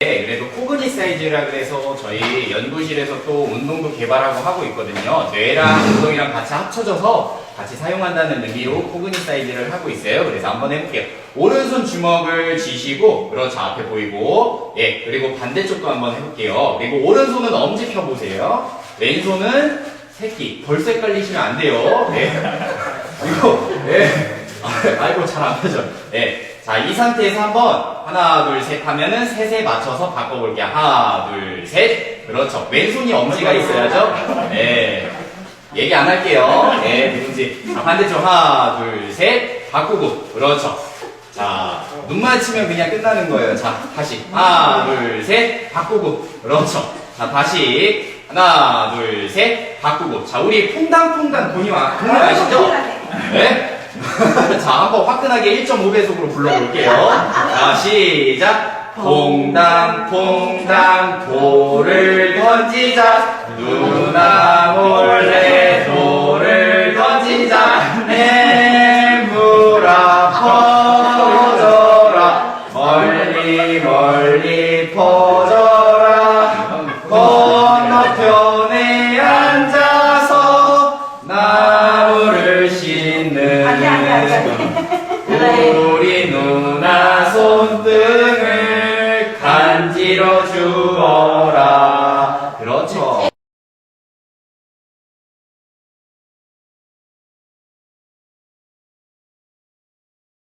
네, 그래도 코그니 사이즈라 그래서 저희 연구실에서 또 운동도 개발하고 하고 있거든요. 뇌랑 운동이랑 같이 합쳐져서 같이 사용한다는 의미로 코그니 사이즈를 하고 있어요. 그래서 한번 해볼게요. 오른손 주먹을 쥐시고, 그렇죠. 앞에 보이고, 예, 그리고 반대쪽도 한번 해볼게요. 그리고 오른손은 엄지 펴보세요. 왼손은 새끼. 벌써 헷갈리시면 안 돼요. 예. 그리고, 예. 아이고, 잘 안 펴져. 예. 자, 이 상태에서 한번 하나, 둘, 셋 하면은 셋에 맞춰서 바꿔볼게요. 하나, 둘, 셋. 그렇죠. 왼손이 엄지가 있어야죠. 예. 얘기 안 할게요. 예, 누군지. 자, 반대쪽 하나, 둘, 셋. 바꾸고. 그렇죠. 자, 눈 맞추면 그냥 끝나는 거예요. 자, 다시. 하나, 둘, 셋. 바꾸고. 그렇죠. 자, 다시. 하나, 둘, 셋. 바꾸고. 자, 우리 퐁당퐁당 돈이 와, 돈이 아시죠? 네? 자, 한번 화끈하게 1.5배속으로 불러볼게요. 자, 시작. 퐁당 퐁당 돌을 던지자. 누나 몰래 돌을 던지자. 내물아 퍼져라. 멀리 멀리 퍼져라. 건너편에 앉아서 나무를 씻는 아니, 아니, 아니, 아니. 우리 누나 주어